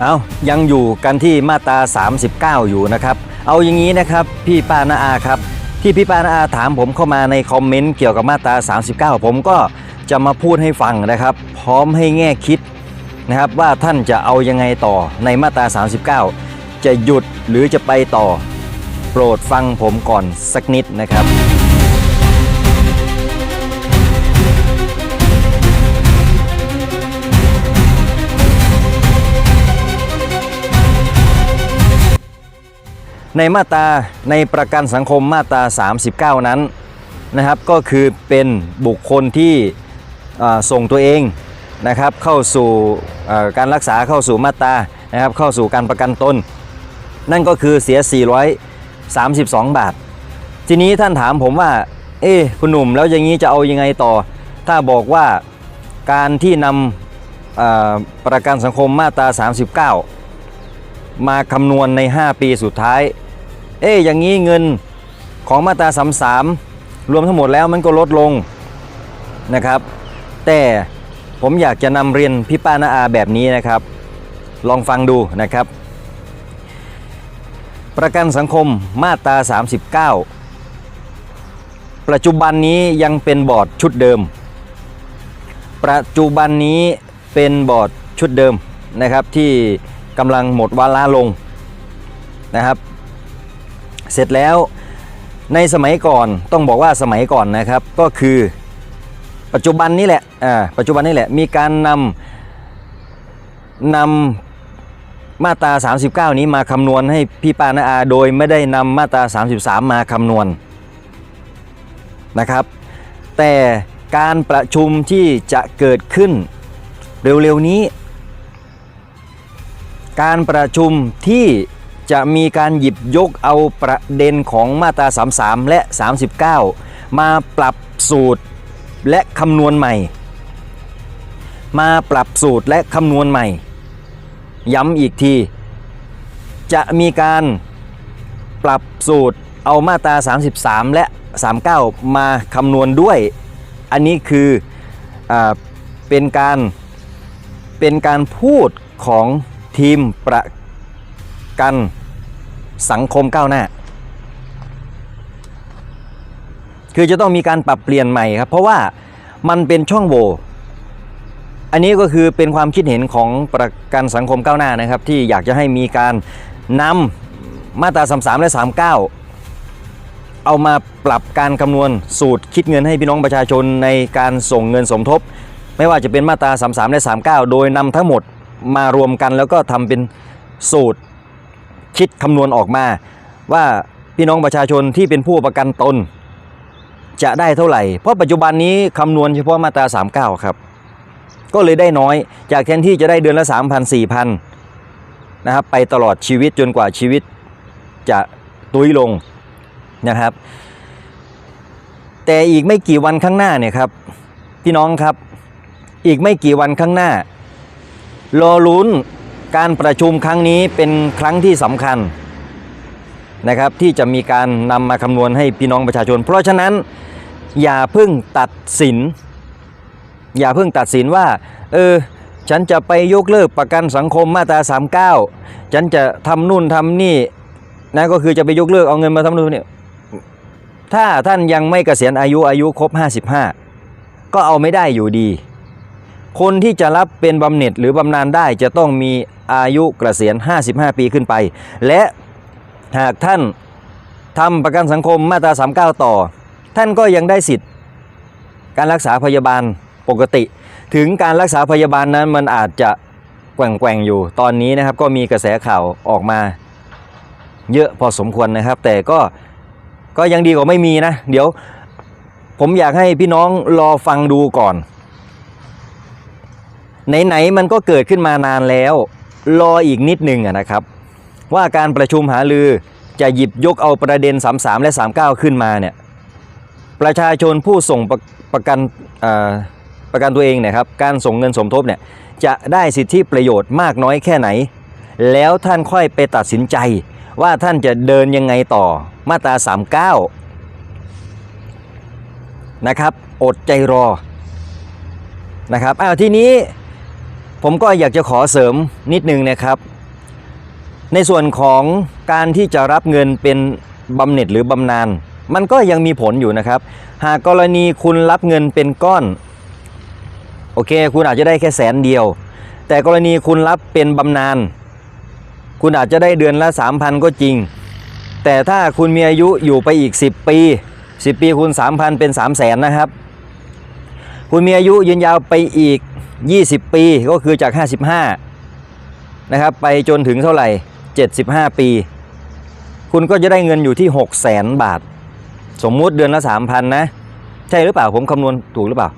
เอายังอยู่กันที่มาตรา 39 อยู่นะครับ เอาอย่างนี้นะครับพี่ปานาอาครับ ที่พี่ปานาอาถามผมเข้ามาในคอมเมนต์เกี่ยวกับมาตรา 39 ผมก็จะมาพูดให้ฟังนะครับ พร้อมให้แง่คิดนะครับว่าท่านจะเอายังไงต่อในมาตรา 39 จะหยุดหรือจะไปต่อ โปรดฟังผมก่อนสักนิดนะครับ ในมาตราในประกันสังคมมาตรา 39 นั้นนะครับก็คือเป็นบุคคลที่ส่งตัวเองนะครับเข้าสู่การรักษาเข้าสู่มาตรานะครับเข้าสู่การประกันตน นั่นก็คือเสีย 432 บาท ทีนี้ท่านถามผมว่าเอ๊คุณหนุ่มแล้วอย่างนี้จะเอายังไงต่อ ถ้าบอกว่าการที่นำประกันสังคมมาตรา 39 มาคำนวณใน 5 ปีสุดท้าย เอ๊ะอย่างนี้เงินของมาตรา33รวมทั้งหมดแล้วมันก็ลดลงนะครับ แต่ผมอยากจะนำเรียนพี่ป้านาอาแบบนี้นะครับ ลองฟังดูนะครับ ประกันสังคมมาตรา 39 ปัจจุบันนี้ยังเป็นบอร์ดชุดเดิม ปัจจุบันนี้เป็นบอร์ดชุดเดิมนะครับที่กำลังหมดวาระลงนะครับ เสร็จแล้วในสมัยก่อนต้องบอกว่าสมัยก่อนนะครับก็คือปัจจุบันนี้แหละอ่าปัจจุบันนี้แหละมีการนำนำมาตรา 39 นี้มาคำนวณให้พี่ปานาอา โดยไม่ได้นำมาตรา 33 มาคำนวณนะครับ แต่การประชุมที่จะเกิดขึ้นเร็วๆนี้ การประชุมที่ จะมีการหยิบยกเอาประเด็นของมาตรา 33 และ 39 มาปรับสูตรและคำนวณใหม่ มาปรับสูตรและคำนวณใหม่ ย้ำอีกที จะมีการปรับสูตรเอามาตรา 33 และ 39 มาคำนวณด้วย อันนี้คืออเป็นการเป็นการพูดของทีมประกัน สังคมก้าวหน้า คือจะต้องมีการปรับเปลี่ยนใหม่ครับ เพราะว่ามันเป็นช่องโหว่อันนี้ก็คือเป็นความคิดเห็นของประกันสังคมก้าวหน้านะครับ ที่อยากจะให้มีการนำมาตรา 33 และ 39 เอามาปรับการคำนวณสูตรคิดเงินให้พี่น้องประชาชนในการส่งเงินสมทบ ไม่ว่าจะเป็นมาตรา 33 และ 39 โดยนำทั้งหมดมารวมกันแล้วก็ทำเป็นสูตร คิดคำนวณออกมา ว่าพี่น้องประชาชนที่เป็นผู้ประกันตน จะได้เท่าไหร่ เพราะปัจจุบันนี้คำนวณเฉพาะมาตรา 39 ครับ ก็เลยได้น้อย จากแทนที่จะได้เดือนละ 3,000 4,000นะครับไปตลอดชีวิตจนกว่าชีวิตจะตุ้ยลงนะครับ แต่อีกไม่กี่วันข้างหน้าเนี่ยครับพี่น้องครับ อีกไม่กี่วันข้างหน้ารอลุ้น การประชุมครั้งนี้เป็นครั้งที่สำคัญนะครับที่จะมีการนำมาคำนวณให้พี่น้องประชาชน เพราะฉะนั้นอย่าเพิ่งตัดสิน อย่าเพิ่งตัดสินว่าเออฉันจะไปยกเลิกประกันสังคมมาตรา 39 ฉันจะทำนู่นทำนี่นะก็คือจะไปยกเลิกเอาเงินมาทำนู่นนี่ถ้าท่านยังไม่เกษียณอายุอายุครบ 55 ก็เอาไม่ได้อยู่ดี คนที่จะรับเป็นบำเหน็จหรือบำนาญได้จะต้องมีอายุเกษียณ 55 ปีขึ้นไป และหากท่านทำประกันสังคมมาตรา 39 ต่อ ท่านก็ยังได้สิทธิ์ การรักษาพยาบาลปกติ ถึงการรักษาพยาบาลนั้นมันอาจจะแกว่งๆอยู่ ตอนนี้นะครับก็มีกระแสข่าวออกมาเยอะพอสมควรนะครับ แต่ก็ก็ยังดีกว่าไม่มีนะ เดี๋ยวผมอยากให้พี่น้องรอฟังดูก่อน ไหนๆมันก็เกิดขึ้นมานานแล้ว รออีกนิดหนึ่งนะครับ ว่าการประชุมหารือจะหยิบยกเอาประเด็น 33 และ 39 ขึ้นมาเนี่ยประชาชนผู้ส่งประประกันประกันตัวเองเนะครับการส่งเงินสมทบเนี่ยจะได้สิทธิประโยชน์มากน้อยแค่ไหน แล้วท่านค่อยไปตัดสินใจว่าท่านจะเดินยังไงต่อมาตรา 39 นะครับ อดใจรอนะครับอ้าวทีนี้ ผมก็อยากจะขอเสริมนิดนึงนะครับ ในส่วนของการที่จะรับเงินเป็นบำเหน็จหรือบำนาญมันก็ยังมีผลอยู่นะครับ หากกรณีคุณรับเงินเป็นก้อนโอเค คุณอาจจะได้แค่แสนเดียว แต่กรณีคุณรับเป็นบำนาญคุณอาจจะได้เดือนละ 3,000 ก็จริง แต่ถ้าคุณมีอายุอยู่ไปอีก 10 ปี 10 ปีคูณ3,000 เป็น 3 0 0แสนนะครับ คุณมีอายุยืนยาวไปอีก 20 ปีก็คือจาก 55 นะครับ ไปจนถึงเท่าไหร่ 75 ปี คุณก็จะได้เงินอยู่ที่ 6 0แสนบาท สมมุติเดือนละ 3,000 นะ ใช่หรือเปล่าผมคำนวณถูกหรือเปล่า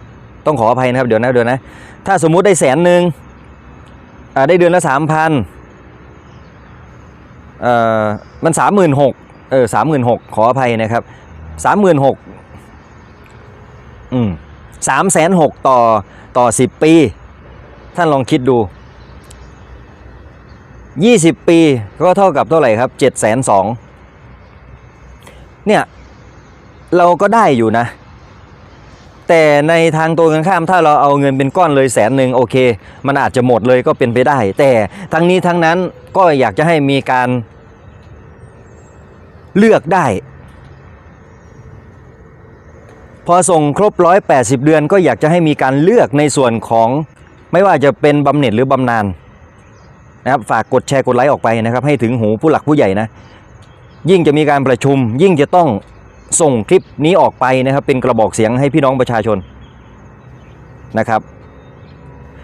ต้องขออภัยนะครับเดี๋ยวนะเดี๋ยวนะ ถ้าสมมุติได้แสนหนึ่งได้เดือนละ 3,000เอ่อมัน 36,000เออ36,000 ขออภัยนะครับ 36,000อืม3,600,000ต่อต่อ10ปี ท่านลองคิดดู 20 ปีก็เท่ากับเท่าไหร่ครับ7 2 0 0 0เนี่ย เราก็ได้อยู่นะ แต่ในทางตรงกันข้ามถ้าเราเอาเงินเป็นก้อนเลยแสนหนึ่งโอเค มันอาจจะหมดเลยก็เป็นไปได้ แต่ทั้งนี้ทั้งนั้นก็อยากจะให้มีการเลือกได้ พอส่งครบ 180 เดือนก็อยากจะให้มีการเลือกในส่วนของ ไม่ว่าจะเป็นบำเหน็จหรือบำนาญนะครับฝากกดแชร์กดไลค์ออกไปนะครับ ให้ถึงหูผู้หลักผู้ใหญ่นะ ยิ่งจะมีการประชุม ยิ่งจะต้องส่งคลิปนี้ออกไปนะครับ เป็นกระบอกเสียงให้พี่น้องประชาชนนะครับ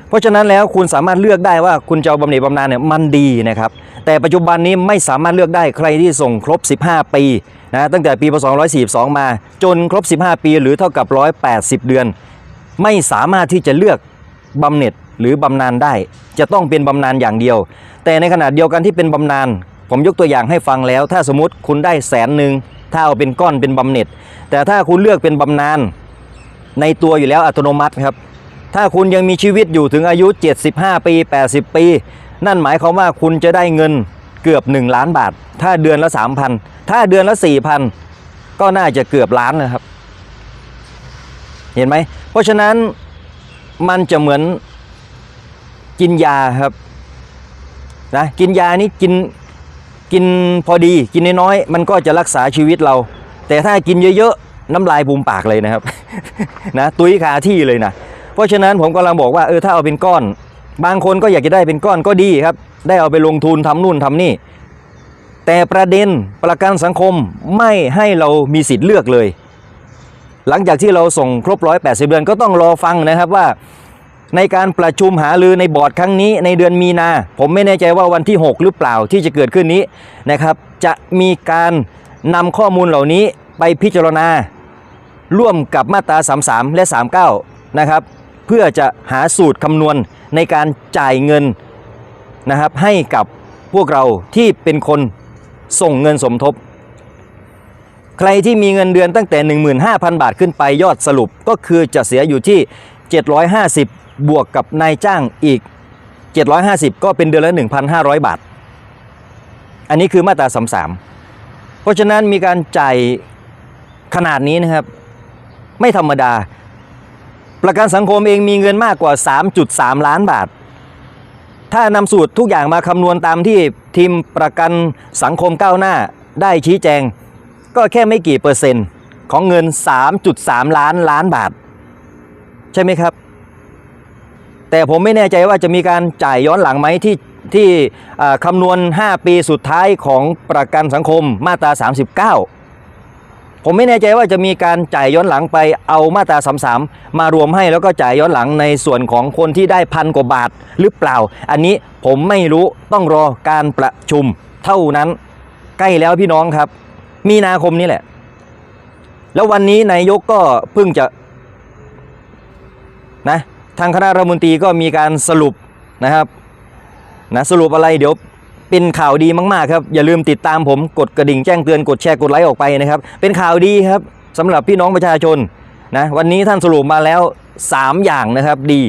เพราะฉะนั้นแล้วคุณสามารถเลือกได้ว่าคุณจะเอาบำเหน็จบำนาญเนี่ยมันดีนะครับ แต่ปัจจุบันนี้ไม่สามารถเลือกได้ใครที่ส่งครบ 15 ปีนะตั้งแต่ปีพศ242 มาจนครบ 15 ปีหรือเท่ากับ 180 เดือน ไม่สามารถที่จะเลือกบำเหน็จ หรือบำนาญได้ จะต้องเป็นบำนาญอย่างเดียว แต่ในขณะเดียวกันที่เป็นบำนาญผมยกตัวอย่างให้ฟังแล้ว ถ้าสมมติคุณได้แสนหนึ่งถ้าเอาเป็นก้อนเป็นบำเหน็จ แต่ถ้าคุณเลือกเป็นบำนาญในตัวอยู่แล้วอัตโนมัติครับ ถ้าคุณยังมีชีวิตอยู่ถึงอายุ 75 ปี 80 ปี นั่นหมายความว่าคุณจะได้เงินเกือบ 1 ล้านบาท ถ้าเดือนละ 3,000 ถ้าเดือนละ 4,000 ก็น่าจะเกือบล้านนะครับ เห็นไหม เพราะฉะนั้นมันจะเหมือน กินยาครับนะกินยานี่กินกินพอดีกินน้อยๆมันก็จะรักษาชีวิตเรา แต่ถ้ากินเยอะๆน้ำลายบูมปากเลยนะครับนะตุยคาที่เลยนะเพราะฉะนั้นผมกำลังบอกว่าเออถ้าเอาเป็นก้อน บางคนก็อยากจะได้เป็นก้อนก็ดีครับ ได้เอาไปลงทุนทำนู่นทำนี่ แต่ประเด็นประกันสังคมไม่ให้เรามีสิทธิ์เลือกเลย หลังจากที่เราส่งครบ180เดือนก็ต้องรอฟังนะครับว่า ในการประชุมหารือในบอร์ดครั้งนี้ในเดือนมีนา ผมไม่แน่ใจว่าวันที่ 6 หรือเปล่าที่จะเกิดขึ้นนี้นะครับ จะมีการนำข้อมูลเหล่านี้ไปพิจารณา ร่วมกับมาตรา 33 และ 39 นะครับ เพื่อจะหาสูตรคำนวณในการจ่ายเงินนะครับให้กับพวกเราที่เป็นคนส่งเงินสมทบ ใครที่มีเงินเดือนตั้งแต่ 15,000 บาทขึ้นไปยอดสรุปก็คือจะเสียอยู่ที่ 750 บวกกับนายจ้างอีก 750 ก็เป็นเดือนละ 1,500 บาท อันนี้คือมาตรา33 เพราะฉะนั้นมีการจ่ายขนาดนี้นะครับ ไม่ธรรมดา ประกันสังคมเองมีเงินมากกว่า 3.3 ล้านบาท ถ้านำสูตรทุกอย่างมาคำนวณตามที่ทีมประกันสังคมก้าวหน้าได้ชี้แจง ก็แค่ไม่กี่เปอร์เซ็นต์ของเงิน 3.3 ล้านล้านบาท ใช่ไหมครับ แต่ผมไม่แน่ใจว่าจะมีการจ่ายย้อนหลังไหมที่ที่คำนวณ 5 ปีสุดท้ายของประกันสังคมมาตรา 39 ผมไม่แน่ใจว่าจะมีการจ่ายย้อนหลังไปเอามาตรา 33 มารวมให้แล้วก็จ่ายย้อนหลังในส่วนของคนที่ได้พันกว่าบาทหรือเปล่า อันนี้ผมไม่รู้ต้องรอการประชุมเท่านั้นใกล้แล้วพี่น้องครับ มีนาคมนี้แหละ แล้ววันนี้นายกก็เพิ่งจะ ทางคณะรัฐมนตรีก็มีการสรุปนะครับนะสรุปอะไรเดี๋ยวเป็นข่าวดีมากๆครับอย่าลืมติดตามผมกดกระดิ่งแจ้งเตือนกดแชร์กดไลค์ออกไปนะครับ เป็นข่าวดีครับสำหรับพี่น้องประชาชนนะวันนี้ท่านสรุปมาแล้ว 3 อย่างนะครับดี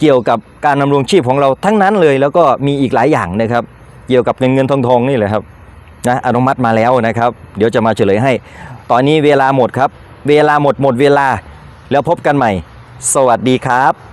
เกี่ยวกับการดำรงชีพของเราทั้งนั้นเลย แล้วก็มีอีกหลายอย่างนะครับ เกี่ยวกับเงินเงินทองทองนี่แหละครับนะอนุมัติมาแล้วนะครับ เดี๋ยวจะมาเฉลยให้ ตอนนี้เวลาหมดครับ เวลาหมดหมดเวลาแล้วพบกันใหม่ สวัสดีครับ